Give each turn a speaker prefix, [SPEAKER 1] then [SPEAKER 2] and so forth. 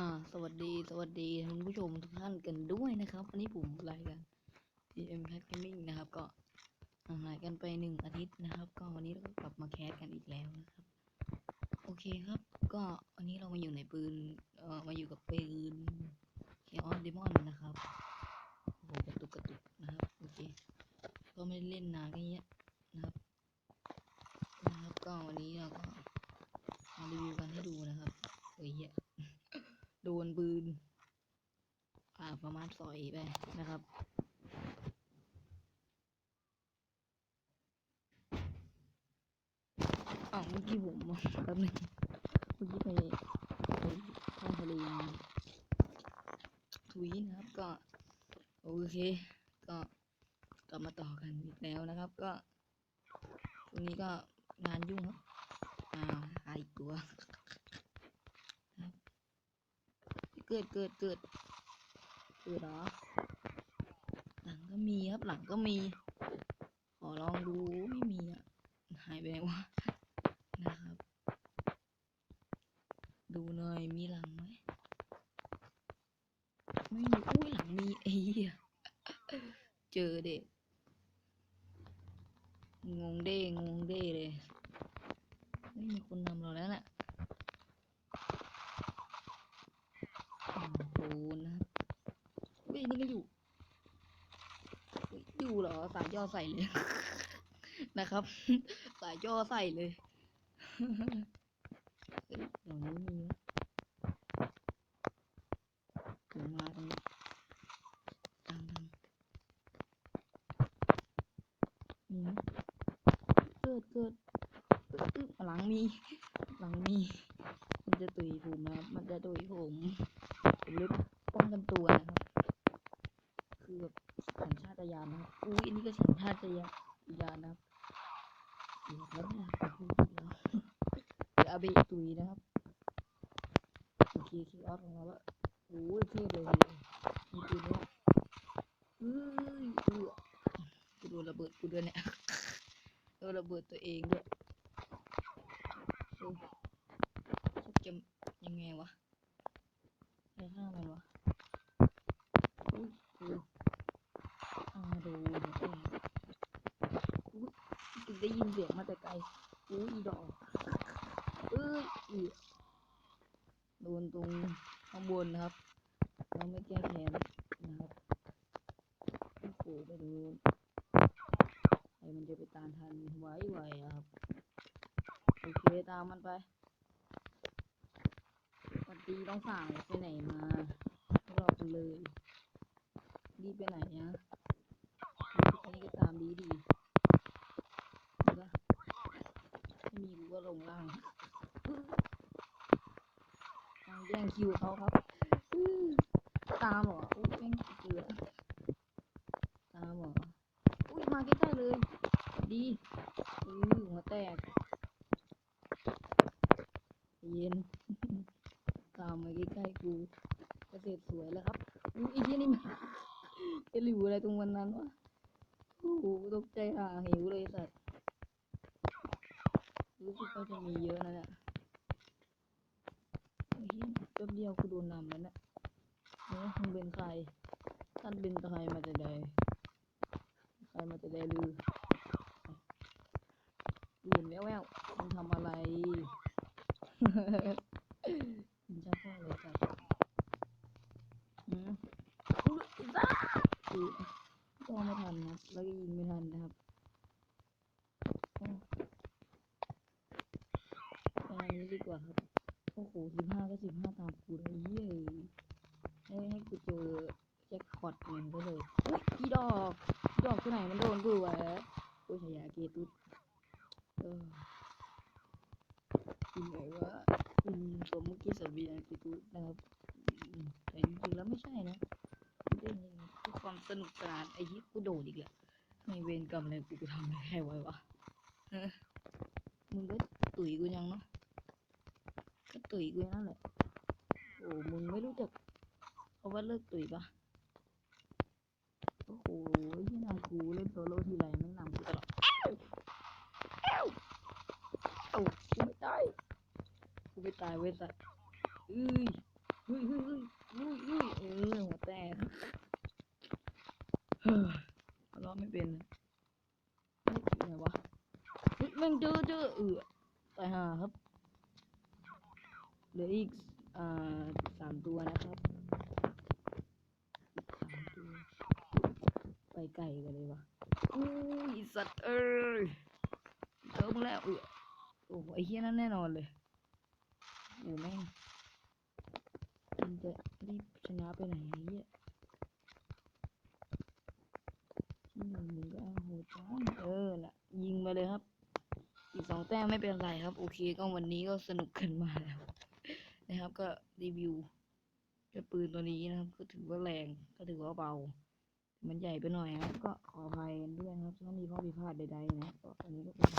[SPEAKER 1] อ่า สวัสดี สวัสดีท่านผู้ชมทุกท่านกันด้วยนะครับ วันนี้ผมรายการ PM Cat Gaming นะครับ ก็หายกันไปหนึ่งอาทิตย์นะครับ ก็วันนี้เราก็กลับมาแคสกันอีกแล้วนะครับ โอเคครับ ก็วันนี้เรามาอยู่ในปืน เอ่อ มาอยู่กับปืน Chaos Demon นะครับ โอ้โหกระตุกกระตุกนะครับ โอเค ก็ไม่เล่นนานก็เงี้ยนะครับ นะครับ ก็วันนี้เราก็มารีวิวกันให้ดูนะครับเฮ้ยเหี้ย โดนปืน อ่า ประมาณสอยไปนะครับอ้าวเมื่อกี้ผมแป๊บนึงเมื่อกี้ไปไปท่องทะเลมาทวีนะครับก็ โอเค ก็กลับมาต่อกันอีกแล้วนะครับ ก็ตรงนี้ก็งานยุ่งครับอ่าหาอีกตัวครับ เกิดเกิดเกิดเกิดเหรอ หลังก็มีครับหลังก็มี ขอลองดูไม่มีอะ หายไปไหนวะ นะครับ ดูหน่อยมีหลังไหมไม่มีอุ้ยหลังมีไอ้เหี้ยเจอเด็กงงเด้งงเด้เลยไม่มีคนนำเราแล้วแหละอืมโดนนะครับเฮ้ยนี่ก็อยู่เฮ้ยอยู่เหรอ สายย่อใส่เลย นะครับ สายย่อใส่เลยเดี๋ยวนี้มีนะเดี๋ยวมาตรงนี้ตามทางมีไหมเกิดเกิดหลังมีหลังมี มันจะตุยผมนะมันจะตุยผมผมเลยป้องกันตัวนะ สัญชาตญาณนะอุ้ยอันนี้ก็สัญชาตญาณญาณนะครับเดี๋ยวแล้วเนี่ยจะเดี๋ยวเอาเบะตุยนะครับโอเคคิกออฟของเราแล้วโอ้ยเท่เลยมีปืนด้วยเฮ้ยเอือกูโดนระเบิดกูด้วยเนี่ยโดนระเบิดตัวเองด้วยเฮ้ยจะยังไงวะไปฆ่ามันวะอุ้ยอุ้ยอ่าโดนเองอุ้ย ได้ยินเสียงมาแต่ไกลอุ้ยอีดอกเอ้ยอีโดนตรงข้างบนนะครับ เราไม่แก้แค้นนะครับโอ้โหไปดูใครมันจะไปตามทันไวไวๆอะครับ โอเคตามมันไปสวัสดีน้องสาวไปไหนมารอกันเลยรีบไปไหนอะอันนี้ก็ตามดีดีดูปะไม่มีกูก็ลงล่างเอา แย่งคิวเขาครับ ตามหรออุ้ยแม่งเกลือตามหรออุ้ยมาใกล้ๆเลย ดีอือหัวแตก เย็น ตามมาใกล้ๆกูเกษตรสวยแล้วครับอุ้ยไอ้ที่นี่มันหลิวอะไรตรงวันนั้นวะโอ้โหตกใจห่าหิวเลยสัตว์รู้สึกว่าจะมีเยอะนะเนี่ยไอ้เหี้ยแป๊บ เดียวกูโดนนำแล้วนี่ยเนี่ยมึงเป็นใคร ท่านเป็นใครมาแต่ใดใครมาแต่ใดลือลืมแล้วแววมึงทำอะไรมึงชอบพ่อเลยจ้ะอืมอุ๊ยจ้าคือก็ไม่ทันนะแล้วก็ยิงไม่ทันนะครับโอ้ไปอันนี้ดีกว่าครับ โอ้โหสิบห้าก็สิบห้าตามกูเลยเย้ให้ให้กูเจอแจ็คพอตเงินก็เลยอุ้ยอีดอกอีดอกตัวไหนมันโดนกูวะโอ้ยฉายาเกตุดเออกินไหนวะคุณสมเมุติสวีอาเกตุดนะครับแต่จริงๆแล้วไม่ใช่นะเล่นยังไงเพื่อความสนุกสนานไอ้ยี่กูโดดอีกแล้วทำไมเวรกรรมอะไรกูทำอะไรให้ไว้วะมึงก็ตุ๋ยกูยังเนาะ ตุ๋ยกูนั่นแหละ โอ้มึงไม่รู้จักเขาว่าเลิกตุ๋ยปะโอ้โหที่นำกูเล่นโซโล่ทีไรแม่นำกูตลอดเอ้าเอ้าเอ้กูไม่ตายกูไม่ตายเว้ยสัตว์เอ้ยเฮ้ยเฮ้ยเฮ้ยเฮ้ยเฮ้ยเออหัวแตกเฮ้ยทะเลาไม่เป็นเลยเฮ้ยอยู่ไหนวะเฮ้ยแม่งเจอเจอเออตายห่าครับ ลืออีกอ่าสามตัวนะครับสามตัวไปไกลกันเลยวะอุ้ยสัตว์เอ้ยเจอมึงแล้วเออโอ้โหไอ้เหี้ยนั่นแน่นอนเลยโอ้แม่งมันจะรีบชนะไปไหนไอ้เนี่ยที่หนึ่งมึงก็เอาโหดจังเออน่ะยิงมาเลยครับ อีกสองแต้มไม่เป็นไรครับ โอเคก็วันนี้ก็สนุกกันมาแล้ว นะครับ ก็รีวิวเจ้าปืนตัวนี้นะครับ ก็ถือว่าแรงก็ถือว่าเบา มันใหญ่ไปหน่อยครับก็ขออภัยด้วยนะครับถ้ามีข้อผิดพลาดใดๆนะก็อันนี้ก็เป็นไป